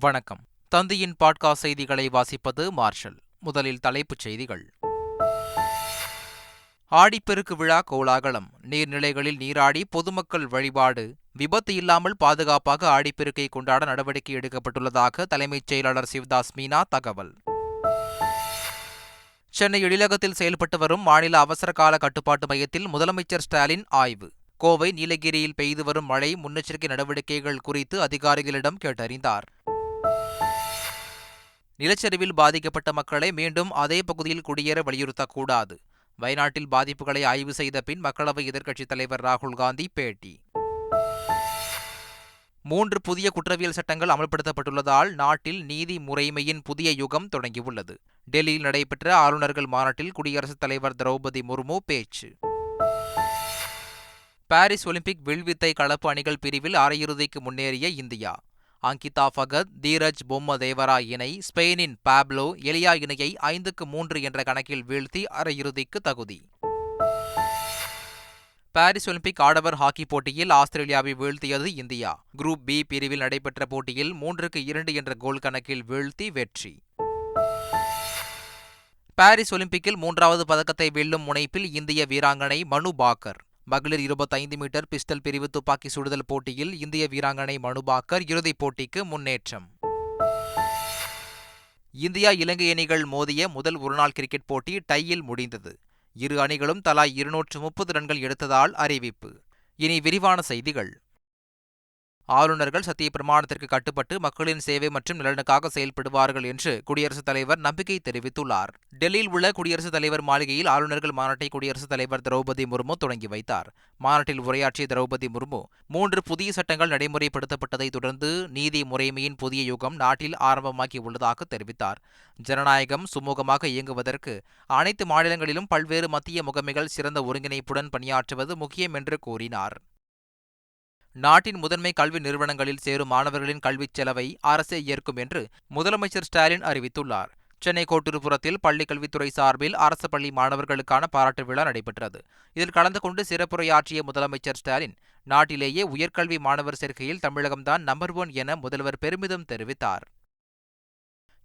வணக்கம். தந்தியின் பாட்காஸ்ட் செய்திகளை வாசிப்பது மார்ஷல். முதலில் தலைப்புச் செய்திகள். ஆடிப்பெருக்கு விழா கோலாகலம். நீர்நிலைகளில் நீராடி பொதுமக்கள் வழிபாடு. விபத்து இல்லாமல் பாதுகாப்பாக ஆடிப்பெருக்கை கொண்டாட நடவடிக்கை எடுக்கப்பட்டுள்ளதாக தலைமைச் செயலாளர் சிவதாஸ் மீனா தகவல். சென்னை எழிலகத்தில் செயல்பட்டு வரும் மாநில அவசர கால கட்டுப்பாட்டு மையத்தில் முதலமைச்சர் ஸ்டாலின் ஆய்வு. கோவை நீலகிரியில் பெய்து வரும் மழை முன்னெச்சரிக்கை நடவடிக்கைகள் குறித்து அதிகாரிகளிடம் கேட்டறிந்தார். நிலச்சரிவில் பாதிக்கப்பட்ட மக்களை மீண்டும் அதே பகுதியில் குடியேற வலியுறுத்தக்கூடாது. வயநாட்டில் பாதிப்புகளை ஆய்வு செய்த பின் மக்களவை எதிர்க்கட்சித் தலைவர் ராகுல் காந்தி பேட்டி. மூன்று புதிய குற்றவியல் சட்டங்கள் அமல்படுத்தப்பட்டுள்ளதால் நாட்டில் நீதி முறைமையின் புதிய யுகம் தொடங்கியுள்ளது. டெல்லியில் நடைபெற்ற ஆளுநர்கள் மாநாட்டில் குடியரசுத் தலைவர் திரௌபதி முர்மு பேச்சு. பாரிஸ் ஒலிம்பிக் வில்வித்தை கலப்பு அணிகள் பிரிவில் அரையிறுதிக்கு முன்னேறிய இந்தியா. அங்கிதா ஃபகத் தீரஜ் பொம்ம தேவரா இணை ஸ்பெயினின் பாப்லோ எலியா இணையை ஐந்துக்கு மூன்று என்ற கணக்கில் வீழ்த்தி அரையிறுதிக்கு தகுதி. பாரிஸ் ஒலிம்பிக் ஆடவர் ஹாக்கி போட்டியில் ஆஸ்திரேலியாவை வீழ்த்தியது இந்தியா. குரூப் பி பிரிவில் நடைபெற்ற போட்டியில் மூன்றுக்கு இரண்டு என்ற கோல் கணக்கில் வீழ்த்தி வெற்றி. பாரிஸ் ஒலிம்பிக்கில் மூன்றாவது பதக்கத்தை வெல்லும் முனைப்பில் இந்திய வீராங்கனை மனு பாக்கர். மகளிர் இருபத்தைந்து மீட்டர் பிஸ்டல் பிரிவு துப்பாக்கி சுடுதல் போட்டியில் இந்திய வீராங்கனை மனுபாக்கர் இறுதிப் போட்டிக்கு முன்னேற்றம். இந்தியா இலங்கை அணிகள் மோதிய முதல் ஒருநாள் கிரிக்கெட் போட்டி டையில் முடிந்தது. இரு அணிகளும் தலா இருநூற்று முப்பது ரன்கள் எடுத்ததால் அறிவிப்பு. இனி விரிவான செய்திகள். ஆளுநர்கள் சத்திய பிரமாணத்திற்கு கட்டுப்பட்டு மக்களின் சேவை மற்றும் நலனுக்காக செயல்படுவார்கள் என்று குடியரசுத் தலைவர் நம்பிக்கை தெரிவித்துள்ளார். டெல்லியில் உள்ள குடியரசுத் தலைவர் மாளிகையில் ஆளுநர்கள் மாநாட்டை குடியரசுத் தலைவர் திரௌபதி முர்மு தொடங்கி வைத்தார். மாநாட்டில் உரையாற்றிய திரௌபதி முர்மு மூன்று புதிய சட்டங்கள் நடைமுறைப்படுத்தப்பட்டதை தொடர்ந்து நீதி முறைமையின் புதிய யுகம் நாட்டில் ஆரம்பமாகி உள்ளதாக தெரிவித்தார். ஜனநாயகம் சுமூகமாக இயங்குவதற்கு அனைத்து மாநிலங்களிலும் பல்வேறு மத்திய முகமைகள் சிறந்த ஒருங்கிணைப்புடன் பணியாற்றுவது முக்கியம் என்று கூறினார். நாட்டின் முதன்மை கல்வி நிறுவனங்களில் சேரும் மாணவர்களின் கல்விச் செலவை அரசே ஏற்கும் என்று முதலமைச்சர் ஸ்டாலின் அறிவித்துள்ளார். சென்னை கோட்டூர்புரத்தில் பள்ளிக் கல்வித்துறை சார்பில் அரசு பள்ளி மாணவர்களுக்கான பாராட்டு விழா நடைபெற்றது. இதில் கலந்து கொண்டு சிறப்புரையாற்றிய முதலமைச்சர் ஸ்டாலின் நாட்டிலேயே உயர்கல்வி மாணவர் சேர்க்கையில் தமிழகம்தான் நம்பர் ஒன் என முதல்வர் பெருமிதம் தெரிவித்தார்.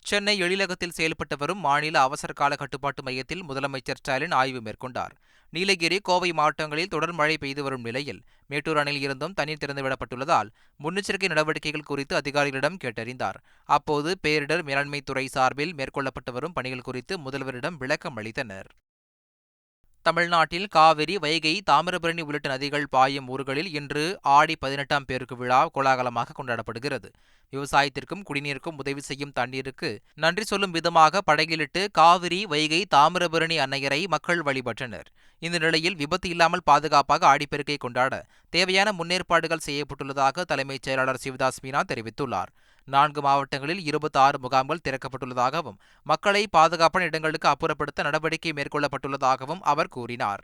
சென்னை எழிலகத்தில் செயல்பட்டு வரும் மாநில அவசர கால கட்டுப்பாட்டு மையத்தில் முதலமைச்சர் ஸ்டாலின் ஆய்வு மேற்கொண்டார். நீலகிரி கோவை மாவட்டங்களில் தொடர் மழை பெய்து வரும் நிலையில் மேட்டூர் அணையில் இருந்தும் தண்ணீர் திறந்துவிடப்பட்டுள்ளதால் முன்னெச்சரிக்கை நடவடிக்கைகள் குறித்து அதிகாரிகளிடம் கேட்டறிந்தார். அப்போது பேரிடர் மேலாண்மை துறை சார்பில் மேற்கொள்ளப்பட்டு வரும் பணிகள் குறித்து முதல்வரிடம் விளக்கம் அளித்தனர். தமிழ்நாட்டில் காவிரி வைகை தாமிரபரணி உள்ளிட்ட நதிகள் பாயும் ஊர்களில் இன்று ஆடி பதினெட்டாம் பேருக்கு விழா கோலாகலமாக கொண்டாடப்படுகிறது. விவசாயத்திற்கும் குடிநீருக்கும் உதவி செய்யும் தண்ணீருக்கு நன்றி சொல்லும் விதமாக படகிலிட்டு காவிரி வைகை தாமிரபரணி அன்னையரை மக்கள் வழிபட்டனர். இந்த நிலையில் விபத்து இல்லாமல் பாதுகாப்பாக ஆடிப்பெருக்கை கொண்டாட தேவையான முன்னேற்பாடுகள் செய்யப்பட்டுள்ளதாக தலைமைச் செயலாளர் சிவதாஸ் மீனா தெரிவித்துள்ளார். நான்கு மாவட்டங்களில் இருபத்தி ஆறு முகாம்கள் திறக்கப்பட்டுள்ளதாகவும் மக்களை பாதுகாப்பான இடங்களுக்கு அப்புறப்படுத்த நடவடிக்கை மேற்கொள்ளப்பட்டுள்ளதாகவும் அவர் கூறினார்.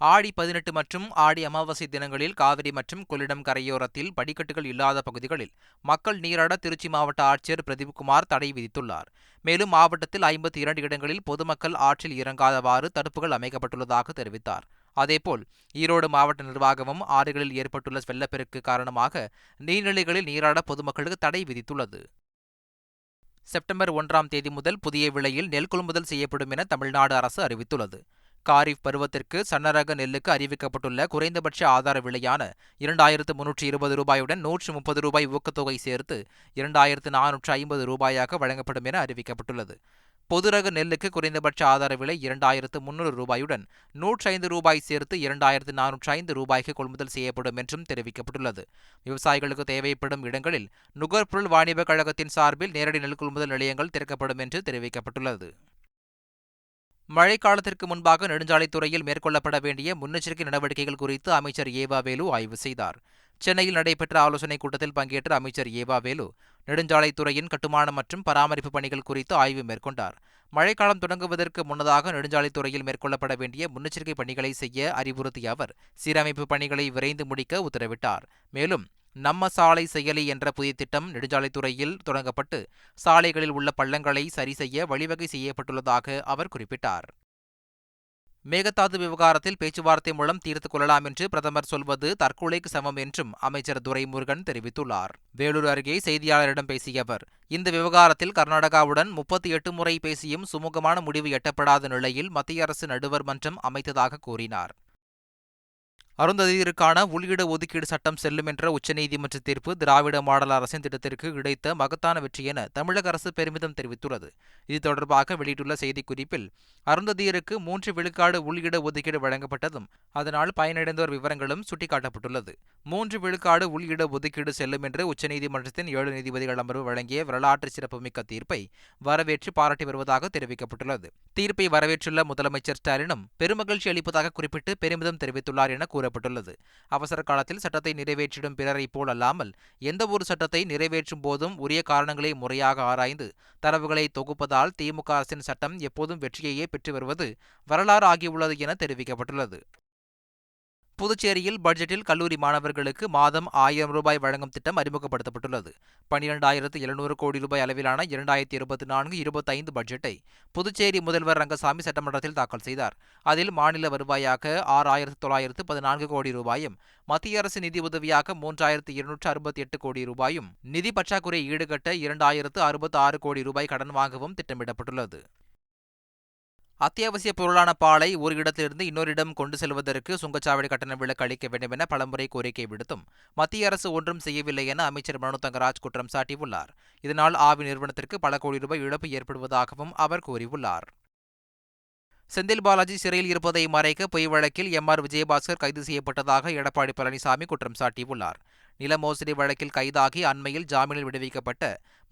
ஆடி பதினெட்டு மற்றும் ஆடி அமாவாசை தினங்களில் காவிரி மற்றும் கொள்ளிடம் கரையோரத்தில் படிக்கட்டுகள் இல்லாத பகுதிகளில் மக்கள் நீராட திருச்சி மாவட்ட ஆட்சியர் பிரதீப்குமார் தடை விதித்துள்ளார். மேலும் மாவட்டத்தில் ஐம்பத்தி இரண்டு இடங்களில் பொதுமக்கள் ஆற்றில் இறங்காதவாறு தடுப்புகள் அமைக்கப்பட்டுள்ளதாக தெரிவித்தார். அதேபோல் ஈரோடு மாவட்ட நிர்வாகமும் ஆறுகளில் ஏற்பட்டுள்ள வெள்ளப்பெருக்கு காரணமாக நீர்நிலைகளில் நீராட பொதுமக்களுக்கு தடை விதித்துள்ளது. செப்டம்பர் ஒன்றாம் தேதி முதல் புதிய விலையில் நெல் கொள்முதல் செய்யப்படும் என தமிழ்நாடு அரசு அறிவித்துள்ளது. காரிஃப் பருவத்திற்கு சன்னரக நெல்லுக்கு அறிவிக்கப்பட்டுள்ள குறைந்தபட்ச ஆதார விலையான இரண்டாயிரத்து முன்னூற்றி இருபது ரூபாயுடன் நூற்று முப்பது ரூபாய் ஊக்கத்தொகை சேர்த்து இரண்டாயிரத்து நானூற்று ஐம்பது ரூபாயாக வழங்கப்படும் என அறிவிக்கப்பட்டுள்ளது. பொதுரக நெல்லுக்கு குறைந்தபட்ச ஆதார விலை இரண்டாயிரத்து முன்னூறு ரூபாயுடன் நூற்றி ஐந்து ரூபாய் சேர்த்து இரண்டாயிரத்து நானூற்றி ஐந்து ரூபாய்க்கு கொள்முதல் செய்யப்படும் என்றும் தெரிவிக்கப்பட்டுள்ளது. விவசாயிகளுக்கு தேவைப்படும் இடங்களில் நுகர்பொருள் வாணிப கழகத்தின் சார்பில் நேரடி நெல் கொள்முதல் நிலையங்கள் திறக்கப்படும் என்று தெரிவிக்கப்பட்டுள்ளது. மழைக்காலத்திற்கு முன்பாக நெடுஞ்சாலைத்துறையில் மேற்கொள்ளப்பட வேண்டிய முன்னெச்சரிக்கை நடவடிக்கைகள் குறித்து அமைச்சர் ஏவா வேலு ஆய்வு செய்தார். சென்னையில் நடைபெற்ற ஆலோசனைக் கூட்டத்தில் பங்கேற்ற அமைச்சர் ஏவா வேலு நெடுஞ்சாலைத்துறையின் கட்டுமானம் மற்றும் பராமரிப்பு பணிகள் குறித்து ஆய்வு மேற்கொண்டார். மழைக்காலம் தொடங்குவதற்கு முன்னதாக நெடுஞ்சாலைத்துறையில் மேற்கொள்ளப்பட வேண்டிய முன்னெச்சரிக்கை பணிகளை செய்ய அறிவுறுத்திய அவர் சீரமைப்பு பணிகளை விரைந்து முடிக்க உத்தரவிட்டார். மேலும் நம்ம சாலை செயலி என்ற புதிய திட்டம் நெடுஞ்சாலைத்துறையில் தொடங்கப்பட்டு சாலைகளில் உள்ள பள்ளங்களை சரி செய்ய வழிவகை செய்யப்பட்டுள்ளதாக அவர் குறிப்பிட்டார். மேகதாது விவகாரத்தில் பேச்சுவார்த்தை மூலம் தீர்த்துக் கொள்ளலாம் என்று பிரதமர் சொல்வது தற்கொலைக்கு சமம் என்றும் அமைச்சர் துரைமுருகன் தெரிவித்துள்ளார். வேலூர் அருகே செய்தியாளரிடம் பேசிய அவர் இந்த விவகாரத்தில் கர்நாடகாவுடன் முப்பத்தி எட்டு முறை பேசியும் சுமூகமான முடிவு எட்டப்படாத நிலையில் மத்திய அரசு நடுவர் மன்றம் அமைத்ததாக கூறினார். அருந்ததியருக்கான உள்ளீடு ஒதுக்கீடு சட்டம் செல்லும் என்ற உச்சநீதிமன்ற தீர்ப்பு திராவிட மாடல் அரசின் திட்டத்திற்கு கிடைத்த மகத்தான வெற்றி என தமிழக அரசு பெருமிதம் தெரிவித்துள்ளது. இது தொடர்பாக வெளியிட்டுள்ள செய்திக்குறிப்பில் அருந்ததியருக்கு மூன்று விழுக்காடு உள்ளீடு ஒதுக்கீடு வழங்கப்பட்டதும் அதனால் பயனடைந்தோர் விவரங்களும் சுட்டிக்காட்டப்பட்டுள்ளது. மூன்று விழுக்காடு உள்ளீடு ஒதுக்கீடு செல்லும் என்று உச்சநீதிமன்றத்தின் ஏழு நீதிபதிகள் அமர்வு வழங்கிய வரலாற்று சிறப்புமிக்க தீர்ப்பை வரவேற்று பாராட்டி வருவதாக தெரிவிக்கப்பட்டுள்ளது. தீர்ப்பை வரவேற்றுள்ள முதலமைச்சர் ஸ்டாலினும் பெருமகிழ்ச்சி அளிப்பதாக குறிப்பிட்டு பெருமிதம் தெரிவித்துள்ளார் என கூறப்பட்டுள்ளது. அவசர காலத்தில் சட்டத்தை நிறைவேற்றிடும் பிறரை போல் அல்லாமல் எந்தவொரு சட்டத்தை நிறைவேற்றும் போதும் உரிய காரணங்களை முறையாக ஆராய்ந்து தரவுகளை தொகுப்பதால் திமுக அரசின் சட்டம் எப்போதும் வெற்றியையே பெற்று வருவது வரலாறு ஆகியுள்ளது என தெரிவிக்கப்பட்டுள்ளது. புதுச்சேரியில் பட்ஜெட்டில் கல்லூரி மாணவர்களுக்கு மாதம் ஆயிரம் ரூபாய் வழங்கும் திட்டம் அறிமுகப்படுத்தப்பட்டுள்ளது. பனிரெண்டாயிரத்து எழுநூறு கோடி ரூபாய் அளவிலான இரண்டாயிரத்தி இருபத்தி நான்கு இருபத்தைந்து பட்ஜெட்டை புதுச்சேரி முதல்வர் ரங்கசாமி சட்டமன்றத்தில் தாக்கல் செய்தார். அதில் மாநில வருவாயாக ஆறாயிரத்து தொள்ளாயிரத்து பதினான்கு கோடி ரூபாயும் மத்திய அரசு நிதி உதவியாக மூன்றாயிரத்து இருநூற்று அறுபத்தி எட்டு கோடி ரூபாயும் நிதி பற்றாக்குறை ஈடுகட்ட இரண்டாயிரத்து அறுபத்தி ஆறு கோடி ரூபாய் கடன் வாங்கவும் திட்டமிடப்பட்டுள்ளது. அத்தியாவசிய பொருளான பாலை ஒரு இடத்திலிருந்து இன்னொரு இடம் கொண்டு செல்வதற்கு சுங்கச்சாவடி கட்டண விலக்கு அளிக்க வேண்டும் என பலமுறை கோரிக்கை விடுத்தும் மத்திய அரசு ஒன்றும் செய்யவில்லை என அமைச்சர் மனு தங்கராஜ் குற்றம் சாட்டியுள்ளார். இதனால் ஆவி நிறுவனத்திற்கு பல கோடி ரூபாய் இழப்பு ஏற்படுவதாகவும் அவர் கூறியுள்ளார். செந்தில் பாலாஜி சிறையில் இருப்பதை மறைக்க பொய் வழக்கில் எம் ஆர் விஜயபாஸ்கர் கைது செய்யப்பட்டதாக எடப்பாடி பழனிசாமி குற்றம் சாட்டியுள்ளார். நில மோசடி வழக்கில் கைதாகி அண்மையில் ஜாமீனில் விடுவிக்கப்பட்ட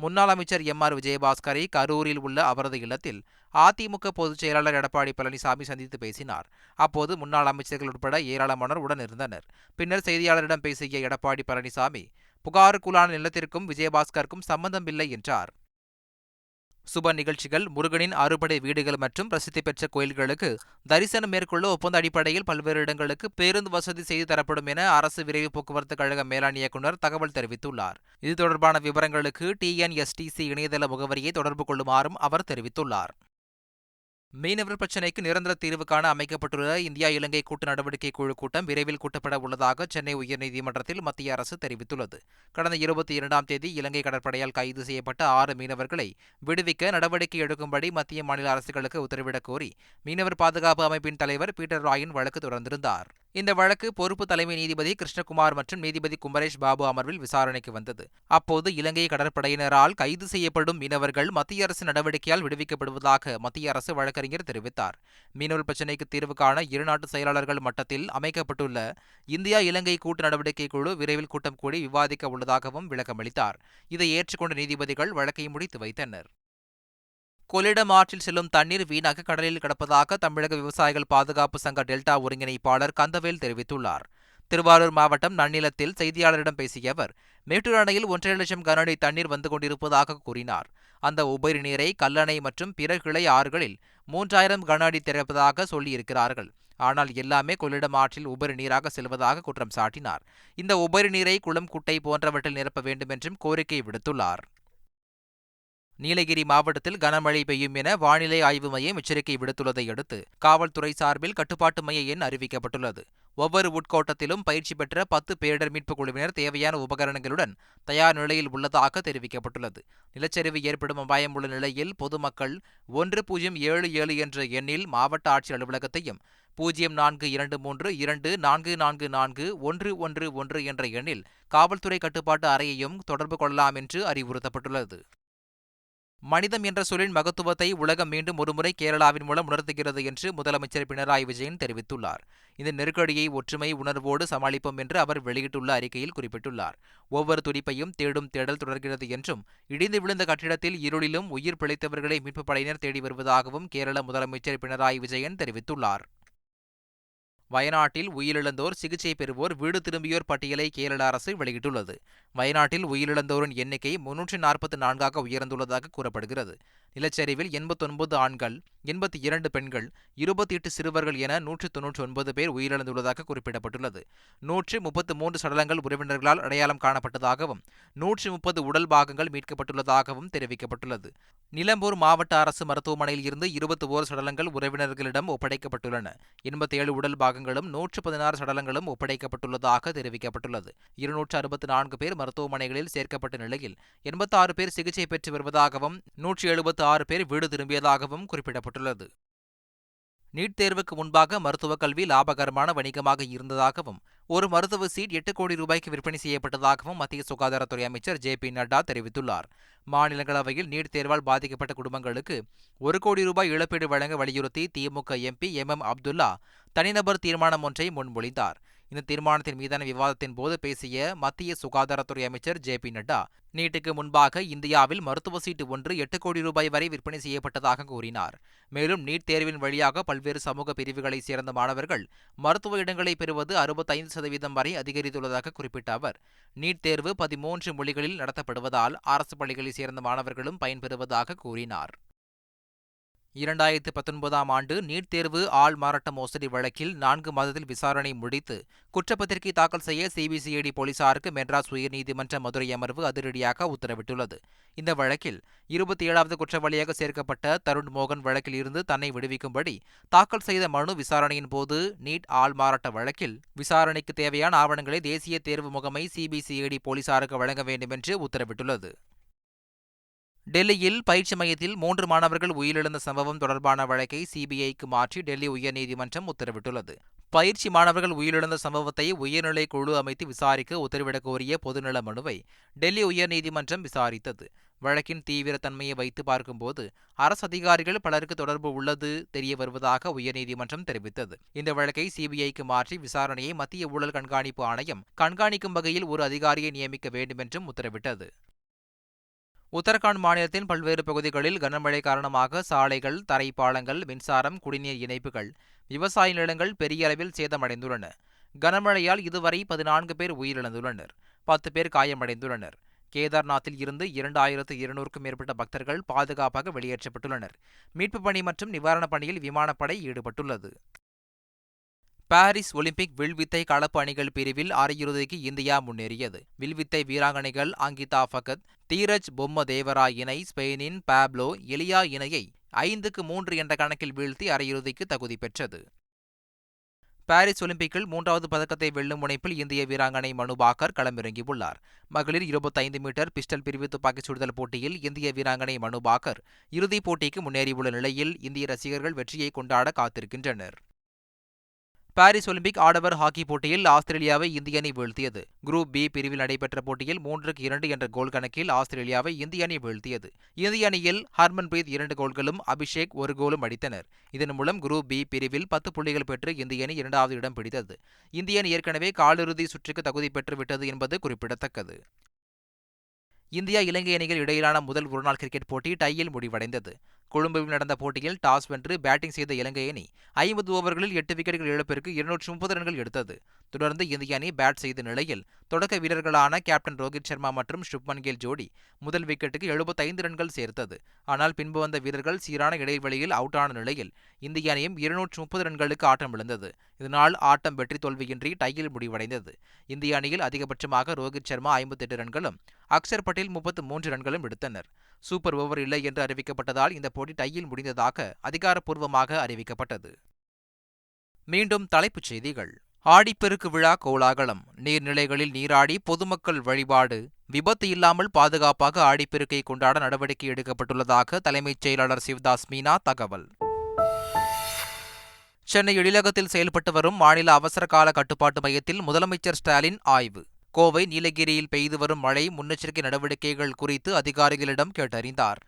முன்னாள் அமைச்சர் எம் ஆர் விஜயபாஸ்கரை கரூரில் உள்ள அவரது இல்லத்தில் அதிமுக பொதுச் செயலாளர் எடப்பாடி பழனிசாமி சந்தித்து பேசினார். அப்போது முன்னாள் அமைச்சர்கள் உட்பட ஏராளமானோர் உடன் இருந்தனர் பின்னர் செய்தியாளரிடம் பேசிய எடப்பாடி பழனிசாமி புகாருக்குள்ளான நிலத்திற்கும் விஜயபாஸ்கருக்கும் சம்பந்தமில்லை என்றார். சுப நிகழ்ச்சிகள் முருகனின் அறுபடை வீடுகள் மற்றும் பிரசித்தி பெற்ற கோயில்களுக்கு தரிசனம் மேற்கொள்ள ஒப்பந்த அடிப்படையில் பல்வேறு இடங்களுக்கு பேருந்து வசதி செய்து தரப்படும் என அரசு விரைவு போக்குவரத்து கழக மேலாண் இயக்குநர் தகவல் தெரிவித்துள்ளார். இது தொடர்பான விவரங்களுக்கு டிஎன்எஸ்டிசி இணையதள முகவரியை தொடர்பு கொள்ளுமாறும் அவர் தெரிவித்துள்ளார். மீனவர் பிரச்சினைக்கு நிரந்தர தீர்வு காண அமைக்கப்பட்டுள்ள இந்தியா இலங்கை கூட்டு நடவடிக்கை குழு கூட்டம் விரைவில் கூட்டப்பட உள்ளதாக சென்னை உயர்நீதிமன்றத்தில் மத்திய அரசு தெரிவித்துள்ளது. கடந்த இருபத்தி இரண்டாம் தேதி இலங்கை கடற்படையால் கைது செய்யப்பட்ட ஆறு மீனவர்களை விடுவிக்க நடவடிக்கை எடுக்கும்படி மத்திய மாநில அரசுகளுக்கு உத்தரவிடக் கோரி மீனவர் பாதுகாப்பு அமைப்பின் தலைவர் பீட்டர் ராயின் வழக்கு தொடர்ந்திருந்தார். இந்த வழக்கு பொறுப்பு தலைமை நீதிபதி கிருஷ்ணகுமார் மற்றும் நீதிபதி குமரேஷ் பாபு அமர்வில் விசாரணைக்கு வந்தது. அப்போது இலங்கை கடற்படையினரால் கைது செய்யப்படும் மீனவர்கள் மத்திய அரசு நடவடிக்கையால் விடுவிக்கப்படுவதாக மத்திய அரசு வழக்கறிஞர் தெரிவித்தார். மீனவர் பிரச்சினைக்கு தீர்வு காண இருநாட்டு செயலாளர்கள் மட்டத்தில் அமைக்கப்பட்டுள்ள இந்தியா இலங்கை கூட்டு நடவடிக்கை குழு விரைவில் கூட்டம் கூடி விவாதிக்க உள்ளதாகவும் விளக்கமளித்தார். இதை ஏற்றுக்கொண்ட நீதிபதிகள் வழக்கை முடித்து வைத்தனர். கொள்ளிடம் ஆற்றில் செல்லும் தண்ணீர் வீணாக கடலில் கிடப்பதாக தமிழக விவசாயிகள் பாதுகாப்பு சங்க டெல்டா ஒருங்கிணைப்பாளர் கந்தவேல் தெரிவித்துள்ளார். திருவாரூர் மாவட்டம் நன்னிலத்தில் செய்தியாளரிடம் பேசிய அவர் மேட்டூர் அணையில் ஒன்றரை லட்சம் கனஅடி தண்ணீர் வந்து கொண்டிருப்பதாக கூறினார். அந்த உபரி நீரை கல்லணை மற்றும் பிற கிளை ஆறுகளில் மூன்றாயிரம் கனஅடி திறப்பதாக சொல்லியிருக்கிறார்கள். ஆனால் எல்லாமே கொள்ளிடம் ஆற்றில் உபரி நீராக செல்வதாக குற்றம் சாட்டினார். இந்த உபரி நீரை குளம் குட்டை போன்றவற்றில் நிரப்ப வேண்டும் என்றும் கோரிக்கை விடுத்துள்ளார். நீலகிரி மாவட்டத்தில் கனமழை பெய்யும் என வானிலை ஆய்வு மையம் எச்சரிக்கை விடுத்துள்ளதை அடுத்து காவல்துறை சார்பில் கட்டுப்பாட்டு மைய எண் அறிவிக்கப்பட்டுள்ளது. ஒவ்வொரு உட்கோட்டத்திலும் பயிற்சி பெற்ற பத்து பேரிடர் மீட்புக் குழுவினர் தேவையான உபகரணங்களுடன் தயார் நிலையில் உள்ளதாக தெரிவிக்கப்பட்டுள்ளது. நிலச்சரிவு ஏற்படும் அபாயம் உள்ள நிலையில் பொதுமக்கள் ஒன்று பூஜ்ஜியம் ஏழு ஏழு என்ற எண்ணில் மாவட்ட ஆட்சியர் அலுவலகத்தையும் பூஜ்ஜியம் நான்கு இரண்டு மூன்று இரண்டு நான்கு நான்கு நான்கு ஒன்று ஒன்று ஒன்று என்ற எண்ணில் காவல்துறை கட்டுப்பாட்டு அறையையும் தொடர்பு கொள்ளலாம் என்று அறிவுறுத்தப்பட்டுள்ளது. மனிதம் என்ற சொல்லின் மகத்துவத்தை உலகம் மீண்டும் ஒருமுறை கேரளாவின் மூலம் உணர்த்துகிறது என்று முதலமைச்சர் பினராயி விஜயன் தெரிவித்துள்ளார். இந்த நெருக்கடியை ஒற்றுமை உணர்வோடு சமாளிப்போம் என்று அவர் வெளியிட்டுள்ள அறிக்கையில் குறிப்பிட்டுள்ளார். ஒவ்வொரு துடிப்பையும் தேடும் தேடல் தொடர்கிறது என்றும் இடிந்து விழுந்த கட்டிடத்தில் இருளிலும் உயிர் பிழைத்தவர்களை மீட்புப் படையினர் தேடி வருவதாகவும் கேரள முதலமைச்சர் பினராயி விஜயன் தெரிவித்துள்ளார். வயநாட்டில் உயிரிழந்தோர் சிகிச்சை பெறுவோர் வீடு திரும்பியோர் பட்டியலை கேரள அரசு வெளியிட்டுள்ளது. வயநாட்டில் உயிரிழந்தோரின் எண்ணிக்கை முன்னூற்றி நாற்பத்தி நான்காக உயர்ந்துள்ளதாக கூறப்படுகிறது. நிலச்சரிவில் எண்பத்தொன்பது ஆண்கள் எண்பத்தி இரண்டு பெண்கள் இருபத்தி எட்டு சிறுவர்கள் என நூற்று தொன்னூற்றி ஒன்பது பேர் உயிரிழந்துள்ளதாக குறிப்பிடப்பட்டுள்ளது. நூற்று முப்பத்து மூன்று சடலங்கள் உறவினர்களால் அடையாளம் காணப்பட்டதாகவும் நூற்று முப்பது உடல் பாகங்கள் மீட்கப்பட்டுள்ளதாகவும் தெரிவிக்கப்பட்டுள்ளது. நிலம்பூர் மாவட்ட அரசு மருத்துவமனையில் இருந்து இருபத்தி ஓரு சடலங்கள் உறவினர்களிடம் ஒப்படைக்கப்பட்டுள்ளன. எண்பத்தி ஏழு உடல் பாகங்களும் நூற்று பதினாறு சடலங்களும் ஒப்படைக்கப்பட்டுள்ளதாக தெரிவிக்கப்பட்டுள்ளது. இருநூற்று அறுபத்தி நான்கு பேர் மருத்துவமனைகளில் சேர்க்கப்பட்ட நிலையில் எண்பத்தாறு பேர் சிகிச்சை பெற்று வருவதாகவும் நூற்றி எழுபத்தி ஆறு பேர் வீடு திரும்பியதாகவும் குறிப்பிடப்பட்டுள்ளது. நீட் தேர்வுக்கு முன்பாக மருத்துவக் கல்வி லாபகரமான வணிகமாக இருந்ததாகவும் ஒரு மருத்துவ சீட் எட்டு கோடி ரூபாய்க்கு விற்பனை செய்யப்பட்டதாகவும் மத்திய சுகாதாரத்துறை அமைச்சர் ஜே பி நட்டா தெரிவித்துள்ளார். மாநிலங்களவையில் நீட் தேர்வால் பாதிக்கப்பட்ட குடும்பங்களுக்கு ஒரு கோடி ரூபாய் இழப்பீடு வழங்க வலியுறுத்தி DMK MP M M Abdullah தனிநபர் தீர்மானம் ஒன்றை முன்மொழிந்தார். இந்த தீர்மானத்தின் மீதான விவாதத்தின் போது பேசிய மத்திய சுகாதாரத்துறை அமைச்சர் ஜே பி நட்டா நீட்டுக்கு முன்பாக இந்தியாவில் மருத்துவ சீட்டு ஒன்று எட்டு கோடி ரூபாய் வரை விற்பனை செய்யப்பட்டதாக கூறினார். மேலும் நீட் தேர்வின் வழியாக பல்வேறு சமூக பிரிவுகளைச் சேர்ந்த மாணவர்கள் மருத்துவ இடங்களை பெறுவது அறுபத்தைந்து சதவீதம் வரை அதிகரித்துள்ளதாக குறிப்பிட்ட அவர் நீட் தேர்வு பதிமூன்று மொழிகளில் நடத்தப்படுவதால் அரசு பள்ளிகளைச் சேர்ந்த மாணவர்களும் பயன்பெறுவதாக கூறினார். இரண்டாயிரத்து பத்தொன்பதாம் ஆண்டு நீட் தேர்வு ஆள் மாறாட்ட மோசடி வழக்கில் நான்கு மாதத்தில் விசாரணை முடித்து குற்றப்பத்திரிகை தாக்கல் செய்ய சிபிசிஐடி போலீசாருக்கு மெட்ராஸ் உயர்நீதிமன்ற மதுரை அமர்வு அதிரடியாக உத்தரவிட்டுள்ளது. இந்த வழக்கில் இருபத்தி ஏழாவது குற்றவாளியாக சேர்க்கப்பட்ட தருண் மோகன் வழக்கில் இருந்து தன்னை விடுவிக்கும்படி தாக்கல் செய்த மனு விசாரணையின் போது நீட் ஆள் மாறாட்ட வழக்கில் விசாரணைக்கு தேவையான ஆவணங்களை தேசிய தேர்வு முகமை சிபிசிஐடி போலீசாருக்கு வழங்க வேண்டும் என்று உத்தரவிட்டுள்ளது. டெல்லியில் பயிற்சி மையத்தில் மூன்று மாணவர்கள் உயிரிழந்த சம்பவம் தொடர்பான வழக்கை சிபிஐக்கு மாற்றி டெல்லி உயர்நீதிமன்றம் உத்தரவிட்டுள்ளது. பயிற்சி மாணவர்கள் உயிரிழந்த சம்பவத்தை உயர்நிலை குழு அமைத்து விசாரிக்க உத்தரவிடக் கோரிய பொதுநல மனுவை டெல்லி உயர்நீதிமன்றம் விசாரித்தது. வழக்கின் தீவிர தன்மையை வைத்து பார்க்கும்போது அரசு அதிகாரிகள் பலருக்கு தொடர்பு உள்ளது தெரிய வருவதாக உயர்நீதிமன்றம் தெரிவித்தது. இந்த வழக்கை சிபிஐக்கு மாற்றி விசாரணையை மத்திய ஊழல் கண்காணிப்பு ஆணையம் கண்காணிக்கும் வகையில் ஒரு அதிகாரியை நியமிக்க வேண்டுமென்றும் உத்தரவிட்டது. உத்தரகாண்ட் மாநிலத்தின் பல்வேறு பகுதிகளில் கனமழை காரணமாக சாலைகள் தரைப்பாலங்கள் மின்சாரம் குடிநீர் இணைப்புகள் விவசாய நிலங்கள் பெரிய அளவில் சேதமடைந்துள்ளன. கனமழையால் இதுவரை பதினான்கு பேர் உயிரிழந்துள்ளனர் பத்து பேர் காயமடைந்துள்ளனர். கேதார்நாத்தில் இருந்து இரண்டாயிரத்து இருநூறுக்கும் மேற்பட்ட பக்தர்கள் பாதுகாப்பாக வெளியேற்றப்பட்டுள்ளனர். மீட்புப் பணி மற்றும் நிவாரணப் பணியில் விமானப்படை ஈடுபட்டுள்ளது. பாரிஸ் ஒலிம்பிக் வில்வித்தை கலப்பு அணிகள் பிரிவில் அரையிறுதிக்கு இந்தியா முன்னேறியது. வில்வித்தை வீராங்கனைகள் அங்கிதா ஃபகத் தீரஜ் பொம்ம தேவரா இணை ஸ்பெயினின் பாப்லோ எலியா இணையை ஐந்துக்கு மூன்று என்ற கணக்கில் வீழ்த்தி அரையிறுதிக்கு தகுதி பெற்றது. பாரிஸ் ஒலிம்பிக்கில் மூன்றாவது பதக்கத்தை வெல்லும் முனைப்பில் இந்திய வீராங்கனை மனு பாக்கர் களமிறங்கியுள்ளார். மகளிர் இருபத்தைந்து மீட்டர் பிஸ்டல் பிரிவு துப்பாக்கிச் சுடுதல் போட்டியில் இந்திய வீராங்கனை மனு பாக்கர் இறுதிப் போட்டிக்கு முன்னேறியுள்ள நிலையில் இந்திய ரசிகர்கள் வெற்றியை கொண்டாட காத்திருக்கின்றனர். பாரிஸ் ஒலிம்பிக் ஆடவர் ஹாக்கி போட்டியில் ஆஸ்திரேலியாவை இந்திய அணி வீழ்த்தியது. குரூப் பி பிரிவில் நடைபெற்ற போட்டியில் மூன்றுக்கு இரண்டு என்ற கோல் கணக்கில் ஆஸ்திரேலியாவை இந்திய அணி வீழ்த்தியது. இந்திய அணியில் ஹர்மன்பிரீத் இரண்டு கோல்களும் அபிஷேக் ஒரு கோலும் அடித்தனர். இதன் மூலம் குரூப் பி பிரிவில் பத்து புள்ளிகள் பெற்று இந்திய அணி இரண்டாவது இடம் பிடித்தது. இந்திய அணி ஏற்கனவே காலிறுதி சுற்றுக்கு தகுதி பெற்று விட்டது என்பது குறிப்பிடத்தக்கது. இந்தியா இலங்கை அணிகள் இடையிலான முதல் ஒருநாள் கிரிக்கெட் போட்டி டையில் முடிவடைந்தது. கொழும்புவில் நடந்த போட்டியில் டாஸ் வென்று பேட்டிங் செய்த இலங்கை அணி ஐம்பது ஓவர்களில் எட்டு விக்கெட்டுகள் இழப்பிற்கு இருநூற்றி முப்பது ரன்கள் எடுத்தது. தொடர்ந்து இந்திய அணி பேட் செய்த நிலையில் தொடக்க வீரர்களான கேப்டன் ரோஹித் சர்மா மற்றும் சுப்மன் கில் ஜோடி முதல் விக்கெட்டுக்கு எழுபத்தைந்து ரன்கள் சேர்த்தது. ஆனால் பின்பு வந்த வீரர்கள் சீரான இடைவெளியில் அவுட் ஆன நிலையில் இந்திய அணியும் இருநூற்று முப்பது ரன்களுக்கு ஆட்டம் விழுந்தது இதனால் ஆட்டம் வெற்றி தோல்வியின்றி டையில் முடிவடைந்தது. இந்திய அணியில் அதிகபட்சமாக ரோஹித் சர்மா ஐம்பத்தெட்டு ரன்களும் அக்சர் பட்டேல் முப்பத்து மூன்று ரன்களும் எடுத்தனர். சூப்பர் ஓவர் இல்லை என்று அறிவிக்கப்பட்டதால் இந்த போட்டி டையில் முடிந்ததாக அதிகாரப்பூர்வமாக அறிவிக்கப்பட்டது. மீண்டும் தலைப்புச் செய்திகள். ஆடிப்பெருக்கு விழா கோலாகலம். நீர்நிலைகளில் நீராடி பொதுமக்கள் வழிபாடு. விபத்து இல்லாமல் பாதுகாப்பாக ஆடிப்பெருக்கை கொண்டாட நடவடிக்கை எடுக்கப்பட்டுள்ளதாக தலைமைச் செயலாளர் சிவதாஸ் மீனா தகவல். சென்னை எழிலகத்தில் செயல்பட்டு வரும் மாநில அவசர கால கட்டுப்பாட்டு மையத்தில் முதலமைச்சர் ஸ்டாலின் ஆய்வு. கோவை நீலகிரியில் பெய்து வரும் மழை முன்னெச்சரிக்கை நடவடிக்கைகள் குறித்து அதிகாரிகளிடம் கேட்டறிந்தார்.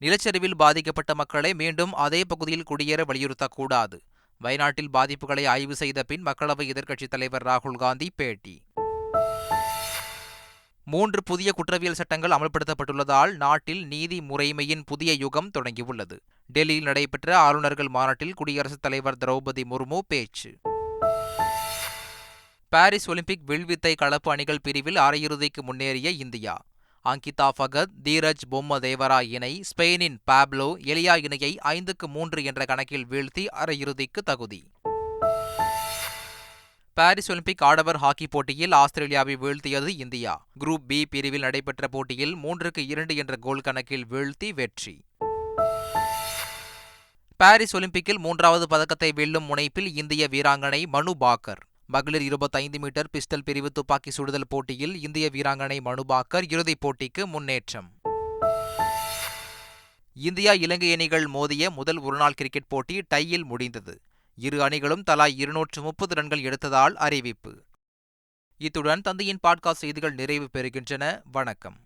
நிலச்சரிவில் பாதிக்கப்பட்ட மக்களை மீண்டும் அதே பகுதியில் குடியேற வலியுறுத்தக்கூடாது. வயநாட்டில் பாதிப்புகளை ஆய்வு செய்த பின் மக்களவை எதிர்க்கட்சித் தலைவர் ராகுல் காந்தி பேட்டி. மூன்று புதிய குற்றவியல் சட்டங்கள் அமல்படுத்தப்பட்டுள்ளதால் நாட்டில் நீதி முறைமையின் புதிய யுகம் தொடங்கியுள்ளது. டெல்லியில் நடைபெற்ற ஆளுநர்கள் மாநாட்டில் குடியரசுத் தலைவர் திரௌபதி முர்மு பேச்சு. பாரிஸ் ஒலிம்பிக் வில்வித்தை கலப்பு அணிகள் பிரிவில் அரையிறுதிக்கு முன்னேறிய இந்தியா. அங்கிதா ஃபகத் தீரஜ் பொம்மதேவரா இணை ஸ்பெயினின் பாப்லோ எலியா இணையை ஐந்துக்கு மூன்று என்ற கணக்கில் வீழ்த்தி அரையிறுதிக்கு தகுதி. பாரிஸ் ஒலிம்பிக் ஆடவர் ஹாக்கி போட்டியில் ஆஸ்திரேலியாவை வீழ்த்தியது இந்தியா. குரூப் பி பிரிவில் நடைபெற்ற போட்டியில் மூன்றுக்கு இரண்டு என்ற கோல் கணக்கில் வீழ்த்தி வெற்றி. பாரிஸ் ஒலிம்பிக்கில் மூன்றாவது பதக்கத்தை வெல்லும் முனைப்பில் இந்திய வீராங்கனை மனு பாக்கர். மகளிர் இருபத்தைந்து மீட்டர் பிஸ்டல் பிரிவு துப்பாக்கி சுடுதல் போட்டியில் இந்திய வீராங்கனை மனுபாக்கர் இறுதிப் போட்டிக்கு முன்னேற்றம். இந்தியா இலங்கை அணிகள் மோதிய முதல் ஒருநாள் கிரிக்கெட் போட்டி டையில் முடிந்தது. இரு அணிகளும் தலா இருநூற்று முப்பது ரன்கள் எடுத்ததால் அறிவிப்பு. இத்துடன் தந்தையின் பாட்காஸ்ட் செய்திகள் நிறைவு பெறுகின்றன. வணக்கம்.